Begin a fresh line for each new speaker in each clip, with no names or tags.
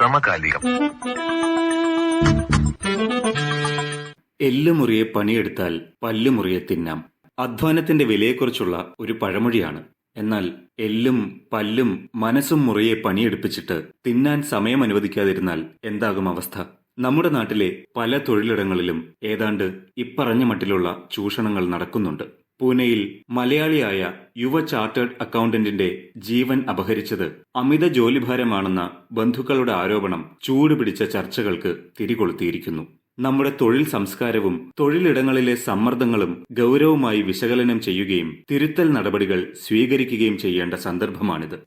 സമകാലികം.
എല്ലുമുറിയെ പണിയെടുത്താൽ പല്ലുമുറിയെ തിന്നാം. അധ്വാനത്തിന്റെ വിലയെക്കുറിച്ചുള്ള ഒരു പഴമൊഴിയാണ്. എന്നാൽ എല്ലും പല്ലും മനസ്സും മുറിയെ പണിയെടുപ്പിച്ചിട്ട് തിന്നാൻ സമയം അനുവദിക്കാതിരുന്നാൽ എന്താകും അവസ്ഥ? നമ്മുടെ നാട്ടിലെ പല തൊഴിലിടങ്ങളിലും ഏതാണ്ട് ഇപ്പറഞ്ഞ മട്ടിലുള്ള ചൂഷണങ്ങൾ നടക്കുന്നുണ്ട്. പൂനെയിൽ മലയാളിയായ യുവ ചാർട്ടേഡ് അക്കൗണ്ടന്റിന്റെ ജീവൻ അപഹരിച്ചത്. അമിത ജോലിഭാരമാണെന്ന ബന്ധുക്കളുടെ ആരോപണം ചൂടുപിടിച്ച ചർച്ചകൾക്ക് തിരികൊളുത്തിയിരിക്കുന്നു. നമ്മുടെ തൊഴിൽ സംസ്കാരവും തൊഴിലിടങ്ങളിലെ സമ്മർദ്ദങ്ങളും ഗൗരവമായി വിശകലനം ചെയ്യുകയും തിരുത്തൽ നടപടികൾ സ്വീകരിക്കുകയും ചെയ്യേണ്ട സന്ദർഭമാണിത്.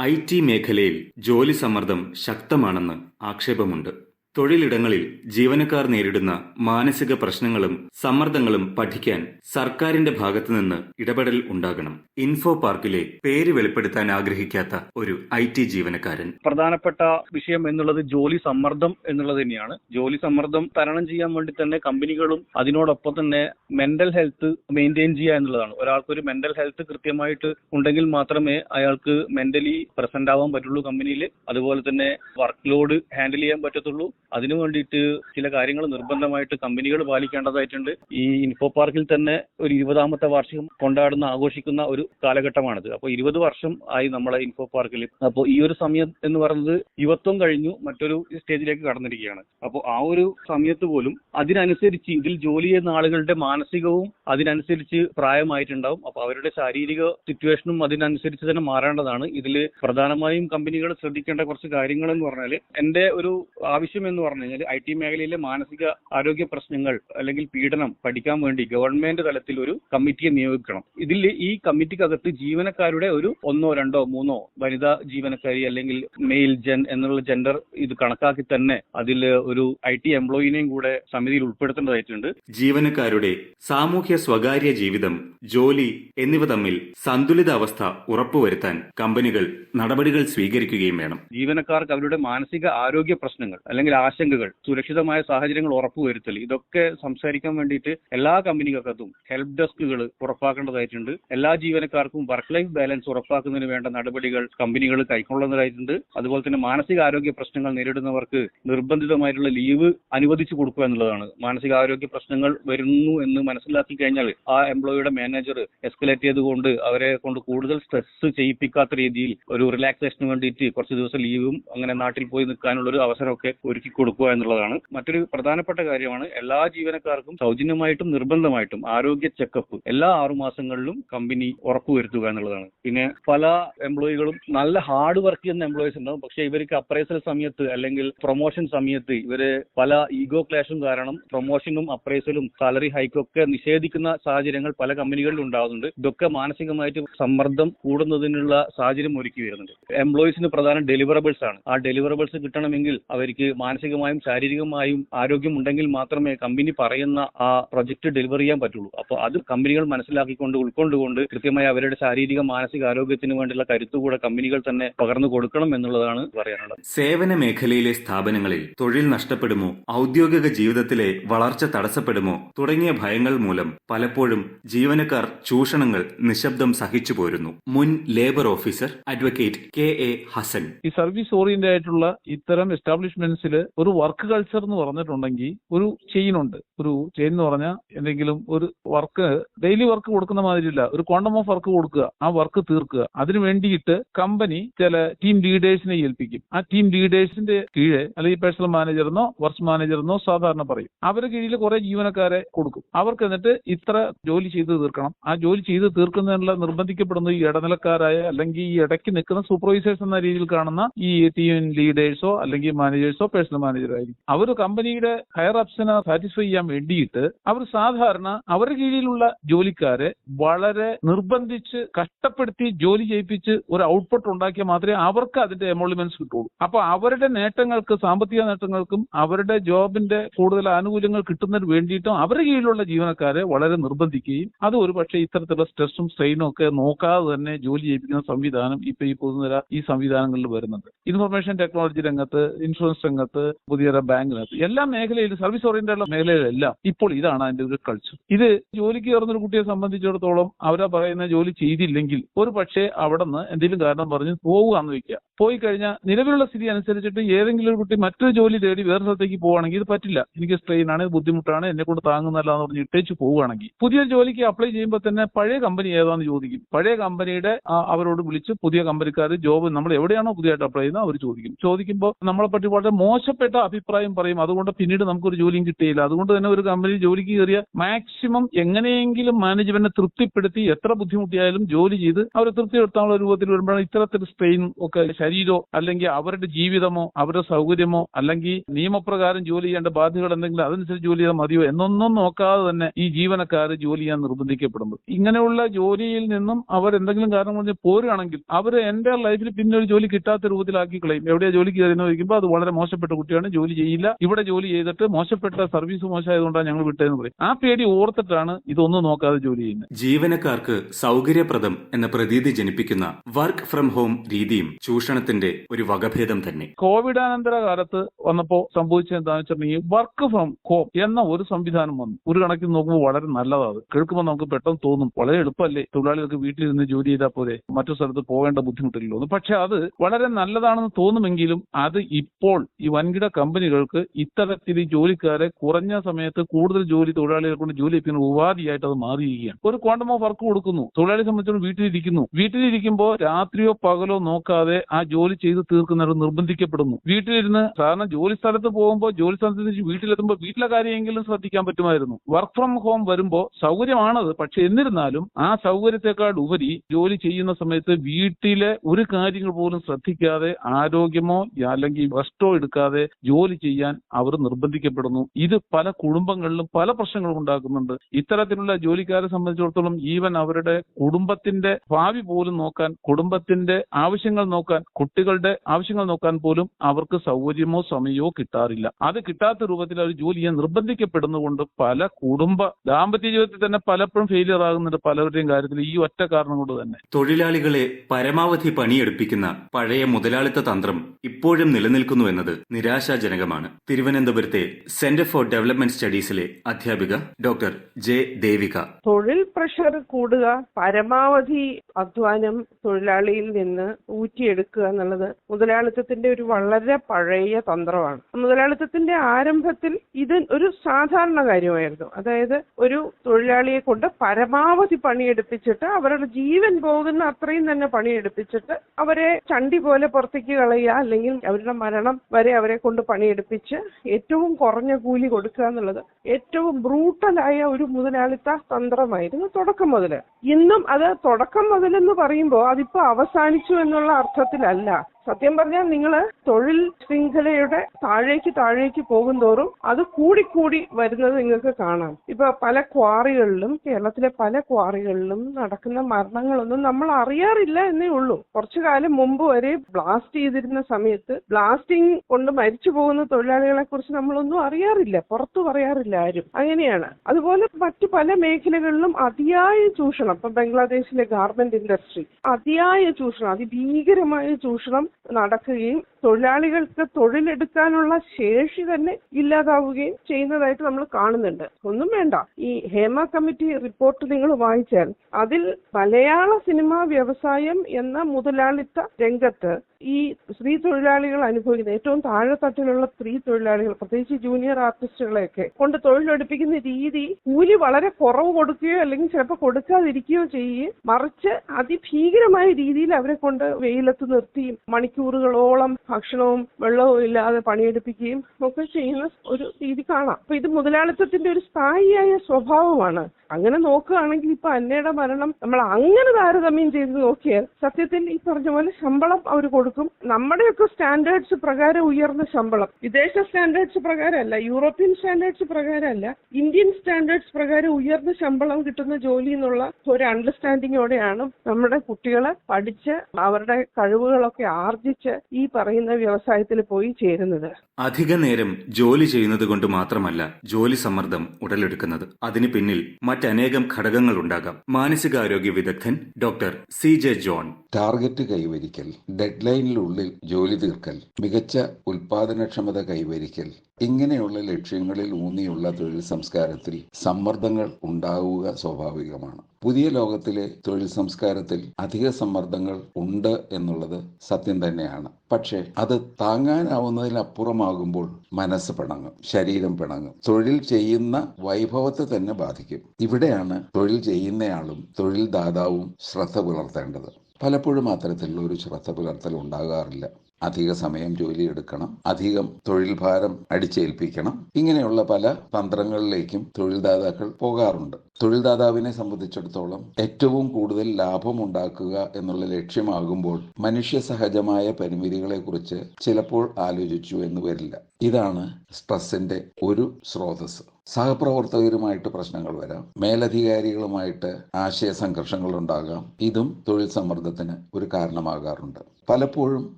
ഐ ടി മേഖലയിൽ ജോലി സമ്മർദ്ദം ശക്തമാണെന്ന് ആക്ഷേപമുണ്ട്. തൊഴിലിടങ്ങളിൽ ജീവനക്കാർ നേരിടുന്ന മാനസിക പ്രശ്നങ്ങളും സമ്മർദ്ദങ്ങളും പഠിക്കാൻ സർക്കാരിന്റെ ഭാഗത്തുനിന്ന് ഇടപെടൽ ഉണ്ടാകണം. ഇൻഫോ പാർക്കിലെ പേര് വെളിപ്പെടുത്താൻ ആഗ്രഹിക്കാത്ത ഒരു ഐ ടി ജീവനക്കാരൻ.
പ്രധാനപ്പെട്ട വിഷയം എന്നുള്ളത് ജോലി സമ്മർദ്ദം എന്നുള്ളത് തന്നെയാണ്. ജോലി സമ്മർദ്ദം തരണം ചെയ്യാൻ വേണ്ടി തന്നെ കമ്പനികളും അതിനോടൊപ്പം തന്നെ മെന്റൽ ഹെൽത്ത് മെയിന്റെയിൻ ചെയ്യുക എന്നുള്ളതാണ്. ഒരാൾക്കൊരു മെന്റൽ ഹെൽത്ത് കൃത്യമായിട്ട് ഉണ്ടെങ്കിൽ മാത്രമേ അയാൾക്ക് മെന്റലി പ്രസന്റ് ആവാൻ പറ്റുള്ളൂ കമ്പനിയിൽ. അതുപോലെ തന്നെ വർക്ക് ലോഡ് ഹാൻഡിൽ ചെയ്യാൻ പറ്റത്തുള്ളൂ. അതിനു വേണ്ടിയിട്ട് ചില കാര്യങ്ങൾ നിർബന്ധമായിട്ട് കമ്പനികൾ പാലിക്കേണ്ടതായിട്ടുണ്ട്. ഈ ഇൻഫോ പാർക്കിൽ തന്നെ ഒരു ഇരുപതാമത്തെ വാർഷികം കൊണ്ടാടുന്ന ആഘോഷിക്കുന്ന ഒരു കാലഘട്ടമാണിത്. അപ്പോൾ ഇരുപത് വർഷം ആയി നമ്മളെ ഇൻഫോ പാർക്കിൽ അപ്പോൾ ഈ ഒരു സമയം എന്ന് പറയുന്നത് യുവത്വം കഴിഞ്ഞു മറ്റൊരു സ്റ്റേജിലേക്ക് കടന്നിരിക്കുകയാണ്. അപ്പോൾ ആ ഒരു സമയത്ത് പോലും അതിനനുസരിച്ച് ഇതിൽ ജോലി ചെയ്യുന്ന ആളുകളുടെ മാനസികവും അതിനനുസരിച്ച് പ്രായമായിട്ടുണ്ടാവും. അപ്പോൾ അവരുടെ ശാരീരിക സിറ്റുവേഷനും അതിനനുസരിച്ച് തന്നെ മാറേണ്ടതാണ്. ഇതിൽ പ്രധാനമായും കമ്പനികൾ ശ്രദ്ധിക്കേണ്ട കുറച്ച് കാര്യങ്ങൾ എന്ന് പറഞ്ഞാൽ എന്റെ ഒരു ആവശ്യം എന്ന് പറഞ്ഞു കഴിഞ്ഞാൽ ഐ ടി മേഖലയിലെ മാനസിക ആരോഗ്യ പ്രശ്നങ്ങൾ അല്ലെങ്കിൽ പീഡനം പഠിക്കാൻ വേണ്ടി ഗവൺമെന്റ് തലത്തിൽ ഒരു കമ്മിറ്റിയെ നിയോഗിക്കണം. ഇതിൽ ഈ കമ്മിറ്റിക്കകത്ത് ജീവനക്കാരുടെ ഒരു ഒന്നോ രണ്ടോ മൂന്നോ വനിതാ ജീവനക്കാരി അല്ലെങ്കിൽ മെയിൽ ജെൻ എന്നുള്ള ജെൻഡർ ഇത് കണക്കാക്കി തന്നെ അതിൽ ഒരു ഐ ടി എംപ്ലോയിനെയും കൂടെ സമിതിയിൽ ഉൾപ്പെടുത്തേണ്ടതായിട്ടുണ്ട്.
ജീവനക്കാരുടെ സാമൂഹ്യ സ്വകാര്യ ജീവിതം ജോലി എന്നിവ തമ്മിൽ സന്തുലിത അവസ്ഥ ഉറപ്പുവരുത്താൻ കമ്പനികൾ നടപടികൾ സ്വീകരിക്കുകയും വേണം.
ജീവനക്കാർക്ക് അവരുടെ മാനസിക ആരോഗ്യ പ്രശ്നങ്ങൾ അല്ലെങ്കിൽ ആശങ്കകൾ സുരക്ഷിതമായ സാഹചര്യങ്ങൾ ഉറപ്പുവരുത്തൽ ഇതൊക്കെ സംസാരിക്കാൻ വേണ്ടിയിട്ട് എല്ലാ കമ്പനികൾക്കകത്തും ഹെൽപ്പ് ഡെസ്കുകൾ ഉറപ്പാക്കേണ്ടതായിട്ടുണ്ട്. എല്ലാ ജീവനക്കാർക്കും വർക്ക് ലൈഫ് ബാലൻസ് ഉറപ്പാക്കുന്നതിന് വേണ്ട നടപടികൾ കമ്പനികൾ കൈക്കൊള്ളുന്നതായിട്ടുണ്ട്. അതുപോലെ തന്നെ മാനസികാരോഗ്യ പ്രശ്നങ്ങൾ നേരിടുന്നവർക്ക് നിർബന്ധിതമായിട്ടുള്ള ലീവ് അനുവദിച്ചു കൊടുക്കുക എന്നുള്ളതാണ്. മാനസികാരോഗ്യ പ്രശ്നങ്ങൾ വരുന്നു എന്ന് മനസ്സിലാക്കി കഴിഞ്ഞാൽ ആ എംപ്ലോയിയുടെ മാനേജർ എസ്കലേറ്റ് ചെയ്തുകൊണ്ട് അവരെ കൊണ്ട് കൂടുതൽ സ്ട്രെസ് ചെയ്യിപ്പിക്കാത്ത രീതിയിൽ ഒരു റിലാക്സേഷന് വേണ്ടിയിട്ട് കുറച്ച് ദിവസം ലീവും അങ്ങനെ നാട്ടിൽ പോയി നിൽക്കാനുള്ള ഒരു അവസരമൊക്കെ ഒരുക്കി കൊടുക്കുക എന്നുള്ളതാണ്. മറ്റൊരു പ്രധാനപ്പെട്ട കാര്യമാണ് എല്ലാ ജീവനക്കാർക്കും സൗജന്യമായിട്ടും നിർബന്ധമായിട്ടും ആരോഗ്യ ചെക്കപ്പ് എല്ലാ ആറുമാസങ്ങളിലും കമ്പനി ഉറപ്പുവരുത്തുക എന്നുള്ളതാണ്. പിന്നെ പല എംപ്ലോയികളും നല്ല ഹാർഡ് വർക്ക് ചെയ്യുന്ന എംപ്ലോയീസ് ഉണ്ടാവും. പക്ഷെ ഇവർക്ക് അപ്രൈസൽ സമയത്ത് അല്ലെങ്കിൽ പ്രൊമോഷൻ സമയത്ത് ഇവർ പല ഈഗോ ക്ലാഷും കാരണം പ്രൊമോഷനും അപ്രൈസലും സാലറി ഹൈക്കും ഒക്കെ നിഷേധിക്കുന്ന സാഹചര്യങ്ങൾ പല കമ്പനികളിലും ഉണ്ടാകുന്നുണ്ട് ഇതൊക്കെ മാനസികമായിട്ട് സമ്മർദ്ദം കൂടുന്നതിനുള്ള സാഹചര്യം ഒരുക്കി വരുന്നുണ്ട്. എംപ്ലോയീസിന് പ്രധാനം ഡെലിവറബിൾസ് ആണ്. ആ ഡെലിവറബിൾസ് കിട്ടണമെങ്കിൽ അവർക്ക് മാനസികമായും ശാരീരികമായും ആരോഗ്യം ഉണ്ടെങ്കിൽ മാത്രമേ കമ്പനി പറയുന്ന ആ പ്രൊജക്ട് ഡെലിവർ ചെയ്യാൻ പറ്റുള്ളൂ. അപ്പോൾ അത് കമ്പനികൾ മനസ്സിലാക്കിക്കൊണ്ട് ഉൾക്കൊണ്ടുകൊണ്ട് കൃത്യമായി അവരുടെ ശാരീരിക മാനസിക ആരോഗ്യത്തിന് വേണ്ടിയുള്ള കരുത്തുകൂടെ കമ്പനികൾ തന്നെ പകർന്നു കൊടുക്കണം എന്നുള്ളതാണ് പറയാനുള്ളത്.
സേവന മേഖലയിലെ സ്ഥാപനങ്ങളിൽ തൊഴിൽ നഷ്ടപ്പെടുമോ? ഔദ്യോഗിക ജീവിതത്തിലെ വളർച്ച തടസ്സപ്പെടുമോ? തുടങ്ങിയ ഭയങ്ങൾ മൂലം പലപ്പോഴും ജീവനക്കാർ ചൂഷണങ്ങൾ നിശബ്ദം സഹിച്ചു പോരുന്നു. മുൻ labour officer advocate K A Hasan.
ഈ സർവീസ് ഓറിയന്റഡ് ആയിട്ടുള്ള ഇത്തരം എസ്റ്റാബ്ലിഷ്മെന്റ്സിൽ ഒരു വർക്ക് കൾച്ചർ എന്ന് പറഞ്ഞിട്ടുണ്ടെങ്കിൽ ഒരു ചെയിൻ ഉണ്ട്. ഒരു ചെയിൻ എന്ന് പറഞ്ഞാൽ എന്തെങ്കിലും ഒരു വർക്ക് ഡെയിലി വർക്ക് കൊടുക്കുന്ന മാതിരിയില്ല. ഒരു ക്വാണ്ടം ഓഫ് വർക്ക് കൊടുക്കുക. ആ വർക്ക് തീർക്കുക. അതിനു വേണ്ടിയിട്ട് കമ്പനി ചില ടീം ലീഡേഴ്സിനെ ഏൽപ്പിക്കും. ആ ടീം ലീഡേഴ്സിന്റെ കീഴെ അല്ലെങ്കിൽ പേഴ്സണൽ മാനേജറിനോ വർക്ക് മാനേജറിനോ സാധാരണ പറയും. അവരുടെ കീഴിൽ കുറെ ജീവനക്കാരെ കൊടുക്കും. അവർക്ക് എന്നിട്ട് ഇത്ര ജോലി ചെയ്ത് തീർക്കണം. ആ ജോലി ചെയ്ത് തീർക്കുന്നതിനുള്ള നിർബന്ധിക്കപ്പെടുന്ന ഈ ഇടനിലക്കാരായ അല്ലെങ്കിൽ ഈ ഇടയ്ക്ക് നിൽക്കുന്ന സൂപ്പർവൈസേഴ്സ് എന്ന രീതിയിൽ കാണുന്ന ഈ ടീം ലീഡേഴ്സോ അല്ലെങ്കിൽ മാനേജേഴ്സോ പേഴ്സണൽ മാനേജറോ ആയിരിക്കും. അവർ കമ്പനിയുടെ ഹയർ അപ്സിനെ സാറ്റിസ്ഫൈ ചെയ്യാൻ വേണ്ടിയിട്ട് അവർ സാധാരണ അവരുടെ കീഴിലുള്ള ജോലിക്കാരെ വളരെ നിർബന്ധിച്ച് കഷ്ടപ്പെടുത്തി ജോലി ചെയ്യിപ്പിച്ച് ഒരു ഔട്ട്പുട്ട് ഉണ്ടാക്കിയാൽ മാത്രമേ അവർക്ക് അതിന്റെ എമോളിമെന്റ്സ് കിട്ടുള്ളൂ അപ്പൊ അവരുടെ നേട്ടങ്ങൾക്ക് സാമ്പത്തിക നേട്ടങ്ങൾക്കും അവരുടെ ജോബിന്റെ കൂടുതൽ ആനുകൂല്യങ്ങൾ കിട്ടുന്നതിന് വേണ്ടിയിട്ടും അവരുടെ കീഴിലുള്ള ജീവനക്കാരെ വളരെ നിർബന്ധിക്കുകയും അത് ഒരു പക്ഷേ ഇത്തരത്തിലുള്ള സ്ട്രെസ്സും സ്ട്രെയിനും ഒക്കെ നോക്കാതെ തന്നെ ജോലി ചെയ്യിപ്പിക്കുന്ന സംവിധാനം ഇപ്പൊ ഈ പൊതുനിര ഈ സംവിധാനങ്ങളിൽ വരുന്നുണ്ട്. ഇൻഫർമേഷൻ ടെക്നോളജി രംഗത്ത് ഇൻഷുറൻസ് രംഗത്ത് പുതിയ ബാങ്കിനകത്ത്. എല്ലാ മേഖലയിലും സർവീസ് ഓറിയന്റഡ് മേഖലയിലെല്ലാം ഇപ്പോൾ ഇതാണ് അതിന്റെ ഒരു കൾച്ചർ ഇത് ജോലിക്ക് കയറുന്ന ഒരു കുട്ടിയെ സംബന്ധിച്ചിടത്തോളം അവരാ പറയുന്ന ജോലി ചെയ്തില്ലെങ്കിൽ ഒരു പക്ഷേ അവിടെ നിന്ന് എന്തെങ്കിലും കാരണം പറഞ്ഞ് പോവുകയെന്ന് വെക്കുക. പോയി കഴിഞ്ഞാൽ നിലവിലുള്ള സ്ഥിതി അനുസരിച്ചിട്ട് ഏതെങ്കിലും ഒരു കുട്ടി മറ്റൊരു ജോലി തേടി വേറെ സ്ഥലത്തേക്ക് പോവുകയാണെങ്കിൽ ഇത് പറ്റില്ല. എനിക്ക് സ്ട്രെയിൻ ആണ് ബുദ്ധിമുട്ടാണ് എന്നെ കൊണ്ട് താങ്ങുന്നല്ല എന്ന് പറഞ്ഞ് ഇട്ടേച്ച് പോവുകയാണെങ്കിൽ പുതിയ ജോലിക്ക് അപ്ലൈ ചെയ്യുമ്പോൾ തന്നെ പഴയ കമ്പനി ഏതാന്ന് ചോദിക്കും. പഴയ കമ്പനിയുടെ അവരോട് വിളിച്ച് പുതിയ കമ്പനിക്കാർ ജോബ് നമ്മൾ എവിടെയാണോ പുതിയതായിട്ട് അപ്ലൈ ചെയ്യുന്നത് അവർ ചോദിക്കും. ചോദിക്കുമ്പോൾ നമ്മളെ പറ്റി വളരെ മോശപ്പെട്ട അഭിപ്രായം പറയും. അതുകൊണ്ട് പിന്നീട് നമുക്കൊരു ജോലിയും കിട്ടിയില്ല. അതുകൊണ്ട് തന്നെ ഒരു കമ്പനി ജോലിക്ക് കയറിയ മാക്സിമം എങ്ങനെയെങ്കിലും മാനേജ്മെന്റിനെ തൃപ്തിപ്പെടുത്തി എത്ര ബുദ്ധിമുട്ടിയായാലും ജോലി ചെയ്ത് അവരെ തൃപ്തിപ്പെടുത്താനുള്ള രൂപത്തിൽ വരുമ്പോഴാണ് ഇത്തരത്തിൽ സ്ട്രെയിൻ ഒക്കെ ശരീരമോ അല്ലെങ്കിൽ അവരുടെ ജീവിതമോ അവരുടെ സൗകര്യമോ അല്ലെങ്കിൽ നിയമപ്രകാരം ജോലി ചെയ്യേണ്ട ബാധ്യതകൾ എന്തെങ്കിലും അതനുസരിച്ച് ജോലി ചെയ്താൽ മതിയോ എന്നൊന്നും നോക്കാതെ തന്നെ ഈ ജീവനക്കാർ ജോലി ചെയ്യാൻ നിർബന്ധിക്കപ്പെടുന്നത്. ഇങ്ങനെയുള്ള ജോലിയിൽ നിന്നും അവർ എന്തെങ്കിലും കാരണം കൊണ്ട് പോരുകയാണെങ്കിൽ അവർ എന്റെ ലൈഫിൽ പിന്നെ ഒരു ജോലി കിട്ടാത്ത രൂപത്തിലാക്കി കളയും. എവിടെയാ ജോലി കയറിയെന്ന് ചോദിക്കുമ്പോൾ അത് വളരെ മോശപ്പെട്ട കുട്ടിയാണ് ജോലി ചെയ്യില്ല. ഇവിടെ ജോലി ചെയ്തിട്ട് മോശപ്പെട്ട സർവീസ് മോശമായതുകൊണ്ടാണ് ഞങ്ങൾ വിട്ടതെന്ന് പറയും. ആ പേടി ഓർത്തിട്ടാണ് ഇതൊന്നും നോക്കാതെ ജോലി ചെയ്യുന്നത്.
ജീവനക്കാർക്ക് സൗകര്യപ്രദം എന്ന പ്രതീതി ജനിപ്പിക്കുന്ന വർക്ക് ഫ്രം ഹോം രീതിയും ചൂഷണത്തിന്റെ ഒരു വകഭേദം തന്നെ.
കോവിഡാനന്തര കാലത്ത് വന്നപ്പോ സംഭവിച്ചത് എന്താണെന്ന് വെച്ചിട്ടുണ്ടെങ്കിൽ വർക്ക് ഫ്രം ഹോം എന്ന ഒരു സംവിധാനം വന്നു. ഒരു കണക്കിന് നോക്കുമ്പോൾ വളരെ നല്ലതാണ് കേൾക്കുമ്പോൾ നമുക്ക് പെട്ടെന്ന് തോന്നും. വളരെ എളുപ്പമല്ലേ? തൊഴിലാളികൾക്ക് വീട്ടിലിരുന്ന് ജോലി ചെയ്താൽ പോലെ മറ്റു സ്ഥലത്ത് പോകേണ്ട ബുദ്ധിമുട്ടില്ലല്ലോ എന്ന് പക്ഷെ അത് വളരെ നല്ലതാണെന്ന് തോന്നുമെങ്കിലും അത് ഇപ്പോൾ ഈ വൻകിട കമ്പനികൾക്ക് ഇത്തരത്തിൽ ജോലിക്കാരെ കുറഞ്ഞ സമയത്ത് കൂടുതൽ ജോലി തൊഴിലാളികളെ കൊണ്ട് ജോലി എപ്പിക്കുന്ന ഉപാധിയായിട്ട് അത് മാറിയിരിക്കുകയാണ്. ഒരു ക്വാണ്ടം ഓഫ് വർക്ക് കൊടുക്കുന്നു. തൊഴിലാളി സംബന്ധിച്ചോളം വീട്ടിലിരിക്കുന്നു. വീട്ടിലിരിക്കുമ്പോൾ രാത്രിയോ പകലോ നോക്കാതെ ആ ജോലി ചെയ്ത് തീർക്കുന്നവർ നിർബന്ധിക്കപ്പെടുന്നു. വീട്ടിലിരുന്ന് സാധാരണ ജോലി സ്ഥലത്ത് പോകുമ്പോൾ ജോലി സ്ഥലത്ത് നിന്ന് വീട്ടിലെത്തുമ്പോൾ വീട്ടിലെ കാര്യമെങ്കിലും ശ്രദ്ധിക്കാൻ പറ്റുമായിരുന്നു. വർക്ക് ഫ്രം ഹോം വരുമ്പോൾ സൗകര്യമാണത്. പക്ഷെ എന്നിരുന്നാലും ആ സൗകര്യത്തെക്കാൾ ഉപരി ജോലി ചെയ്യുന്ന സമയത്ത് വീട്ടിലെ ഒരു കാര്യങ്ങൾ പോലും ശ്രദ്ധിക്കാതെ ആരോഗ്യമോ അല്ലെങ്കിൽ റെസ്റ്റോ എടുക്കാതെ ജോലി ചെയ്യാൻ അവർ നിർബന്ധിക്കപ്പെടുന്നു. ഇത് പല കുടുംബങ്ങളിലും പല പ്രശ്നങ്ങളും ഉണ്ടാക്കുന്നുണ്ട്. ഇത്തരത്തിലുള്ള ജോലിക്കാരെ സംബന്ധിച്ചിടത്തോളം ഈവൻ അവരുടെ കുടുംബത്തിന്റെ ഭാവി പോലും നോക്കാൻ കുടുംബത്തിന്റെ ആവശ്യങ്ങൾ നോക്കാൻ കുട്ടികളുടെ ആവശ്യങ്ങൾ നോക്കാൻ പോലും അവർക്ക് സൗകര്യമോ സമയമോ കിട്ടാറില്ല. അത് കിട്ടാത്ത രൂപത്തിൽ അവർ ജോലി ചെയ്യാൻ നിർബന്ധിക്കപ്പെടുന്നതുകൊണ്ട് പല കുടുംബ ദാമ്പത്യ ജീവിതത്തിൽ തന്നെ പലപ്പോഴും ഫെയിലിയർ ആകുന്നുണ്ട് പലരുടെയും കാര്യത്തിൽ ഈ ഒറ്റ കാരണം കൊണ്ട് തന്നെ.
തൊഴിലാളികളെ പരമാവധി പണിയെടുപ്പിക്കുന്ന പഴയ മുതലാളിത്ത തന്ത്രം ഇപ്പോഴും നിലനിൽക്കുന്നു എന്നത് നിരാശാജനകമാണ്. തിരുവനന്തപുരത്തെ സെന്റർ ഫോർ ഡെവലപ്മെന്റ് സ്റ്റഡീസിലെ അധ്യാപിക ഡോക്ടർ ജെ ദേവിക.
തൊഴിൽ പ്രഷർ കൂടുക പരമാവധി അധ്വാനം തൊഴിലാളിയിൽ നിന്ന് ഊറ്റിയെടുക്കുക എന്നുള്ളത് മുതലാളിത്തത്തിന്റെ ഒരു വളരെ പഴയ തന്ത്രമാണ്. മുതലാളിത്തത്തിന്റെ ആരംഭത്തിൽ ഇത് ഒരു സാധാരണ കാര്യമായിരുന്നു. അതായത് ഒരു തൊഴിലാളിയെ കൊണ്ട് പരമാവധി പണിയെടുപ്പിച്ചിട്ട് അവരുടെ ജീവൻ പോകുന്ന അത്രയും തന്നെ പണിയെടുപ്പിച്ചിട്ട് അവരെ ചണ്ടി പോലെ പുറത്തേക്ക് കളയുക അല്ലെങ്കിൽ അവരുടെ മരണം വരെ അവരെ കൊണ്ട് പണിയെടുപ്പിച്ച് ഏറ്റവും കുറഞ്ഞ കൂലി കൊടുക്കുക എന്നുള്ളത് ഏറ്റവും ബ്രൂട്ടലായ ഒരു മുതലാളിത്ത തന്ത്രമായിരുന്നു തുടക്കം മുതൽ ഇന്നും അത് തുടക്കം മുതലെന്ന് പറയുമ്പോൾ അതിപ്പോ അവസാനിച്ചു എന്നുള്ള അർത്ഥത്തിലല്ല. സത്യം പറഞ്ഞാൽ നിങ്ങൾ തൊഴിൽ ശൃംഖലയുടെ താഴേക്ക് താഴേക്ക് പോകുന്തോറും അത് കൂടിക്കൂടി വരുന്നത് നിങ്ങൾക്ക് കാണാം. ഇപ്പൊ പല ക്വാറികളിലും കേരളത്തിലെ പല ക്വാറികളിലും നടക്കുന്ന മരണങ്ങളൊന്നും നമ്മൾ അറിയാറില്ല എന്നേ ഉള്ളൂ. കുറച്ചു കാലം മുമ്പ് വരെ ബ്ലാസ്റ്റ് ചെയ്തിരുന്ന സമയത്ത് ബ്ലാസ്റ്റിംഗ് കൊണ്ട് മരിച്ചു പോകുന്ന തൊഴിലാളികളെ കുറിച്ച് നമ്മളൊന്നും അറിയാറില്ല. പുറത്തു പറയാറില്ല ആരും. അങ്ങനെയാണ്. അതുപോലെ മറ്റു പല മേഖലകളിലും അതിയായ ചൂഷണം. ഇപ്പൊ ബംഗ്ലാദേശിലെ ഗാർമെന്റ് ഇൻഡസ്ട്രി അതിയായ ചൂഷണം അതിഭീകരമായ ചൂഷണം നടക്കുകയും തൊഴിലാളികൾക്ക് തൊഴിലെടുക്കാനുള്ള ശേഷി തന്നെ ഇല്ലാതാവുകയും ചെയ്യുന്നതായിട്ട് നമ്മൾ കാണുന്നുണ്ട്. ഒന്നും വേണ്ട. ഈ ഹേമ കമ്മിറ്റി റിപ്പോർട്ട് നിങ്ങൾ വായിച്ചാൽ അതിൽ മലയാള സിനിമാ വ്യവസായം എന്ന മുതലാളിത്ത രംഗത്ത് ഈ സ്ത്രീ തൊഴിലാളികൾ അനുഭവിക്കുന്ന ഏറ്റവും താഴെത്തട്ടിലുള്ള സ്ത്രീ തൊഴിലാളികൾ പ്രത്യേകിച്ച് ജൂനിയർ ആർട്ടിസ്റ്റുകളെയൊക്കെ കൊണ്ട് തൊഴിലെടുപ്പിക്കുന്ന രീതി കൂലി വളരെ കുറവ് കൊടുക്കുകയോ അല്ലെങ്കിൽ ചിലപ്പോൾ കൊടുക്കാതിരിക്കുകയോ ചെയ്യുകയും മറിച്ച് അതിഭീകരമായ രീതിയിൽ അവരെ കൊണ്ട് വെയിലത്ത് നിർത്തിയും മണിക്കൂറുകളോളം ഭക്ഷണവും വെള്ളവും ഇല്ലാതെ പണിയെടുപ്പിക്കുകയും ഒക്കെ ചെയ്യുന്ന ഒരു രീതി കാണാം. അപ്പൊ ഇത് മുതലാളിത്തത്തിന്റെ ഒരു സ്ഥായിയായ സ്വഭാവമാണ്. അങ്ങനെ നോക്കുകയാണെങ്കിൽ ഇപ്പൊ അന്നയുടെ മരണം നമ്മൾ അങ്ങനെ താരതമ്യം ചെയ്ത് നോക്കിയാൽ സത്യത്തിൽ ഈ പറഞ്ഞ പോലെ ശമ്പളം അവർ കൊടുക്കും. നമ്മുടെയൊക്കെ സ്റ്റാൻഡേർഡ്സ് പ്രകാരം ഉയർന്ന ശമ്പളം. വിദേശ സ്റ്റാൻഡേർഡ്സ് പ്രകാരമല്ല യൂറോപ്യൻ സ്റ്റാൻഡേർഡ്സ് പ്രകാരമല്ല ഇന്ത്യൻ സ്റ്റാൻഡേർഡ്സ് പ്രകാരം ഉയർന്ന ശമ്പളം കിട്ടുന്ന ജോലി എന്നുള്ള ഒരു അണ്ടർസ്റ്റാൻഡിങ്ങോടെയാണ് നമ്മുടെ കുട്ടികളെ പഠിച്ച് അവരുടെ കഴിവുകളൊക്കെ ആർജിച്ച് ആർജിച്ച് ഈ പറയുന്ന വ്യവസായത്തിൽ പോയി ചേരുന്നത്.
അധിക നേരം ജോലി ചെയ്യുന്നത് കൊണ്ട് മാത്രമല്ല ജോലി സമ്മർദ്ദം ഉടലെടുക്കുന്നത്. അതിന് പിന്നിൽ മറ്റനേകം ഘടകങ്ങൾ ഉണ്ടാകാം. മാനസികാരോഗ്യ വിദഗ്ധൻ doctor C J John.
Target കൈവരിക്കൽ ഡെഡ്ലൈനിനുള്ളിൽ ജോലി തീർക്കൽ മികച്ച ഉൽപാദനക്ഷമത കൈവരിക്കൽ ഇങ്ങനെയുള്ള ലക്ഷ്യങ്ങളിൽ ഊന്നിയുള്ള തൊഴിൽ സംസ്കാരത്തിൽ സമ്മർദ്ദങ്ങൾ ഉണ്ടാവുക സ്വാഭാവികമാണ്. പുതിയ ലോകത്തിലെ തൊഴിൽ സംസ്കാരത്തിൽ അധിക സമ്മർദ്ദങ്ങൾ ഉണ്ട് എന്നുള്ളത് സത്യം തന്നെയാണ്. പക്ഷേ അത് താങ്ങാനാവുന്നതിലപ്പുറമാകുമ്പോൾ മനസ്സ് പിണങ്ങും ശരീരം പിണങ്ങും. തൊഴിൽ ചെയ്യുന്ന വൈഭവത്തെ തന്നെ ബാധിക്കും. ഇവിടെയാണ് തൊഴിൽ ചെയ്യുന്നയാളും തൊഴിൽ ദാതാവും ശ്രദ്ധ പുലർത്തേണ്ടത്. പലപ്പോഴും അത്തരത്തിലുള്ള ഒരു ശ്രദ്ധ പുലർത്തൽ ഉണ്ടാകാറില്ല. അധിക സമയം ജോലി എടുക്കണം അധികം തൊഴിൽ ഭാരം അടിച്ചേൽപ്പിക്കണം. ഇങ്ങനെയുള്ള പല തന്ത്രങ്ങളിലേക്കും തൊഴിൽദാതാക്കൾ പോകാറുണ്ട്. തൊഴിൽദാതാവിനെ സംബന്ധിച്ചിടത്തോളം ഏറ്റവും കൂടുതൽ ലാഭം ഉണ്ടാക്കുക എന്നുള്ള ലക്ഷ്യമാകുമ്പോൾ മനുഷ്യ സഹജമായ പരിമിതികളെക്കുറിച്ച് ചിലപ്പോൾ ആലോചിച്ചു എന്ന് വരില്ല. ഇതാണ് സ്ട്രെസ്സിന്റെ ഒരു സ്രോതസ് സഹപ്രവർത്തകരുമായിട്ട് പ്രശ്നങ്ങൾ വരാം. മേലധികാരികളുമായിട്ട് ആശയ സംഘർഷങ്ങൾ ഉണ്ടാകാം. ഇതും തൊഴിൽ സമ്മർദ്ദത്തിന് ഒരു കാരണമാകാറുണ്ട്. പലപ്പോഴും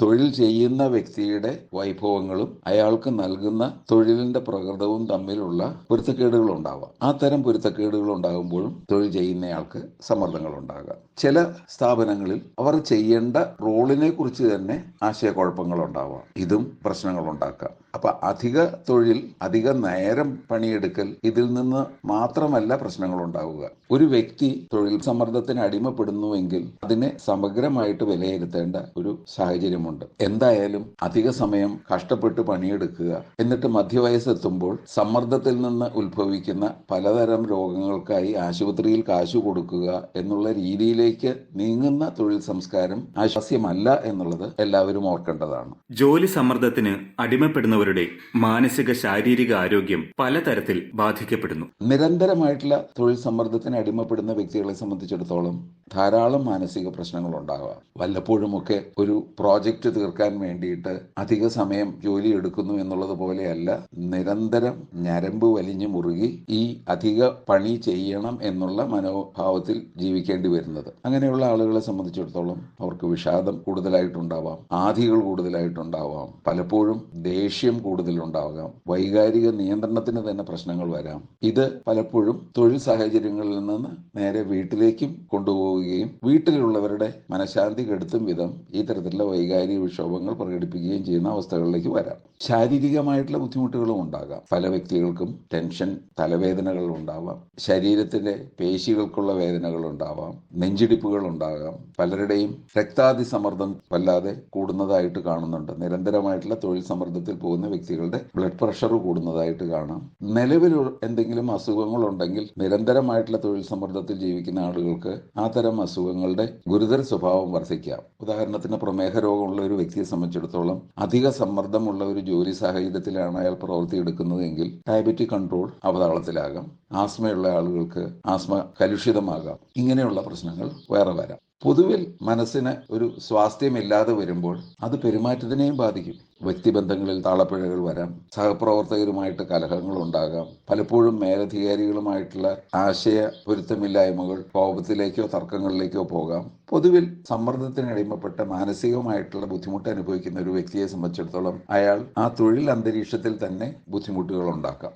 തൊഴിൽ ചെയ്യുന്ന വ്യക്തിയുടെ വൈഭവങ്ങളും അയാൾക്ക് നൽകുന്ന തൊഴിലിന്റെ പ്രകൃതവും തമ്മിലുള്ള പൊരുത്തക്കേടുകൾ ഉണ്ടാവാം. ആ തരം പൊരുത്തക്കേടുകൾ ഉണ്ടാകുമ്പോഴും തൊഴിൽ ചെയ്യുന്നയാൾക്ക് സമ്മർദ്ദങ്ങൾ ഉണ്ടാകാം. ചില സ്ഥാപനങ്ങളിൽ അവർ ചെയ്യേണ്ട റോളിനെ കുറിച്ച് തന്നെ ആശയക്കുഴപ്പങ്ങൾ ഉണ്ടാവാം. ഇതും പ്രശ്നങ്ങൾ ഉണ്ടാക്കാം. അപ്പൊ അധിക തൊഴിൽ അധിക നേരം പണിയെടുക്കൽ ഇതിൽ നിന്ന് മാത്രമല്ല പ്രശ്നങ്ങൾ ഉണ്ടാവുക ഒരു വ്യക്തി തൊഴിൽ സമ്മർദ്ദത്തിന് അടിമപ്പെടുന്നുവെങ്കിൽ അതിനെ സമഗ്രമായിട്ട് വിലയിരുത്തേണ്ട ഒരു സാഹചര്യമുണ്ട്. എന്തായാലും അധിക സമയം കഷ്ടപ്പെട്ട് പണിയെടുക്കുക എന്നിട്ട് മധ്യവയസ്സെത്തുമ്പോൾ സമ്മർദ്ദത്തിൽ നിന്ന് ഉത്ഭവിക്കുന്ന പലതരം രോഗങ്ങൾക്കായി ആശുപത്രിയിൽ കാശു കൊടുക്കുക എന്നുള്ള രീതിയിലേക്ക് നീങ്ങുന്ന തൊഴിൽ സംസ്കാരം ആശ്വാസ്യമല്ല എന്നുള്ളത് എല്ലാവരും ഓർക്കേണ്ടതാണ്.
ജോലി സമ്മർദ്ദത്തിന് അടിമപ്പെടുന്നവരുടെ മാനസിക ശാരീരിക ആരോഗ്യം പലതരത്തിൽ ബാധിക്കപ്പെടുന്നു.
നിരന്തരമായിട്ടുള്ള തൊഴിൽ സമ്മർദ്ദത്തിന് അടിമപ്പെടുന്ന വ്യക്തികളെ സംബന്ധിച്ചിടത്തോളം ധാരാളം മാനസിക പ്രശ്നങ്ങൾ ഉണ്ടാകാം വല്ലപ്പോഴുമൊക്കെ ഒരു പ്രോജക്റ്റ് തീർക്കാൻ വേണ്ടിയിട്ട് അധിക സമയം ജോലി എടുക്കുന്നു എന്നുള്ളത് പോലെയല്ല നിരന്തരം ഞരമ്പ് വലിഞ്ഞു മുറുകി ഈ അധിക പണി ചെയ്യണം എന്നുള്ള മനോഭാവത്തിൽ ജീവിക്കേണ്ടി വരുന്നത്. അങ്ങനെയുള്ള ആളുകളെ സംബന്ധിച്ചിടത്തോളം അവർക്ക് വിഷാദം കൂടുതലായിട്ടുണ്ടാവാം ആധികൾ കൂടുതലായിട്ടുണ്ടാവാം പലപ്പോഴും ദേഷ്യം കൂടുതലുണ്ടാകാം വൈകാരിക നിയന്ത്രണത്തിന് തന്നെ പ്രശ്നങ്ങൾ വരാം. ഇത് പലപ്പോഴും തൊഴിൽ സാഹചര്യങ്ങളിൽ നിന്ന് നേരെ വീട്ടിലേക്കും കൊണ്ടുപോവുകയും വീട്ടിലുള്ളവരുടെ മനഃശാന്തി കെടുത്തും വിധം ഈ തരത്തിലുള്ള വൈകാരിക വിക്ഷോഭങ്ങൾ പ്രകടിപ്പിക്കുകയും ചെയ്യുന്ന അവസ്ഥകളിലേക്ക് വരാം. ശാരീരികമായിട്ടുള്ള ബുദ്ധിമുട്ടുകളും ഉണ്ടാകാം. പല വ്യക്തികൾക്കും ടെൻഷൻ തലവേദനകൾ ഉണ്ടാവാം. ശരീരത്തിന്റെ പേശികൾക്കുള്ള വേദനകൾ ഉണ്ടാവാം. നെഞ്ചിടിപ്പുകൾ ഉണ്ടാകാം. പലരുടെയും രക്താതി രക്താതിസമ്മർദ്ദം വല്ലാതെ കൂടുന്നതായിട്ട് കാണുന്നുണ്ട്. നിരന്തരമായിട്ടുള്ള തൊഴിൽ സമ്മർദ്ദത്തിൽ പോകുന്ന വ്യക്തികളുടെ ബ്ലഡ് പ്രഷർ കൂടുന്നതായിട്ട് കാണാം. നിലവിൽ എന്തെങ്കിലും അസുഖങ്ങൾ ഉണ്ടെങ്കിൽ നിരന്തരമായിട്ടുള്ള തൊഴിൽ സമ്മർദ്ദത്തിൽ ജീവിക്കുന്ന ആളുകൾക്ക് ആ തരം അസുഖങ്ങളുടെ ഗുരുതര സ്വഭാവം വർദ്ധിക്കാം. ഉദാഹരണത്തിന് പ്രമേഹ രോഗമുള്ള ഒരു വ്യക്തിയെ സംബന്ധിച്ചിടത്തോളം അധിക സമ്മർദ്ദമുള്ള ഒരു ജോലി സാഹചര്യത്തിലാണ് അയാൾ പ്രവൃത്തിയെടുക്കുന്നതെങ്കിൽ ഡയബറ്റിക് കൺട്രോൾ അവതാളത്തിലാകാം ആസ്മയുള്ള ആളുകൾക്ക് ആസ്മ കലുഷിതമാകാം. ഇങ്ങനെയുള്ള പ്രശ്നങ്ങൾ വേറെ വരാം. പൊതുവിൽ മനസ്സിന് ഒരു സ്വാസ്ഥ്യമില്ലാതെ വരുമ്പോൾ അത് പെരുമാറ്റത്തിനെയും ബാധിക്കും. വ്യക്തിബന്ധങ്ങളിൽ താളപ്പിഴകൾ വരാം സഹപ്രവർത്തകരുമായിട്ട് കലഹങ്ങൾ ഉണ്ടാകാം പലപ്പോഴും മേലധികാരികളുമായിട്ടുള്ള ആശയ പൊരുത്തമില്ലായ്മകൾ കോപത്തിലേക്കോ തർക്കങ്ങളിലേക്കോ പോകാം. പൊതുവിൽ സമ്മർദ്ദത്തിന് അടിമപ്പെട്ട മാനസികമായിട്ടുള്ള ബുദ്ധിമുട്ട് അനുഭവിക്കുന്ന ഒരു വ്യക്തിയെ സംബന്ധിച്ചിടത്തോളം അയാൾ ആ തൊഴിൽ അന്തരീക്ഷത്തിൽ തന്നെ ബുദ്ധിമുട്ടുകൾ ഉണ്ടാക്കാം.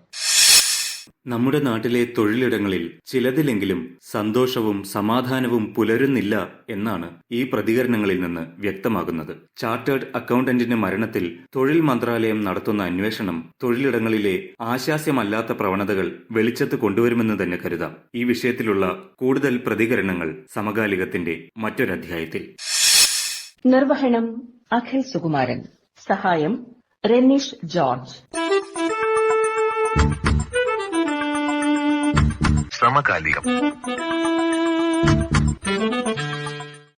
നമ്മുടെ നാട്ടിലെ തൊഴിലിടങ്ങളിൽ ചിലതിലെങ്കിലും സന്തോഷവും സമാധാനവും പുലരുന്നില്ല എന്നാണ് ഈ പ്രതികരണങ്ങളിൽ നിന്ന് വ്യക്തമാകുന്നത്. ചാർട്ടേഡ് അക്കൗണ്ടന്റിന്റെ മരണത്തിൽ തൊഴിൽ മന്ത്രാലയം നടത്തുന്ന അന്വേഷണം തൊഴിലിടങ്ങളിലെ ആശാസ്യമല്ലാത്ത പ്രവണതകൾ വെളിച്ചത്ത് കൊണ്ടുവരുമെന്ന് തന്നെ കരുതാം. ഈ വിഷയത്തിലുള്ള കൂടുതൽ പ്രതികരണങ്ങൾ സമകാലികത്തിന്റെ മറ്റൊരധ്യായത്തിൽ
നിർവഹണം അഖിൽ സുകുമാരൻ. സഹായം റെനീഷ് ജോർജ്.
സമകാലികം.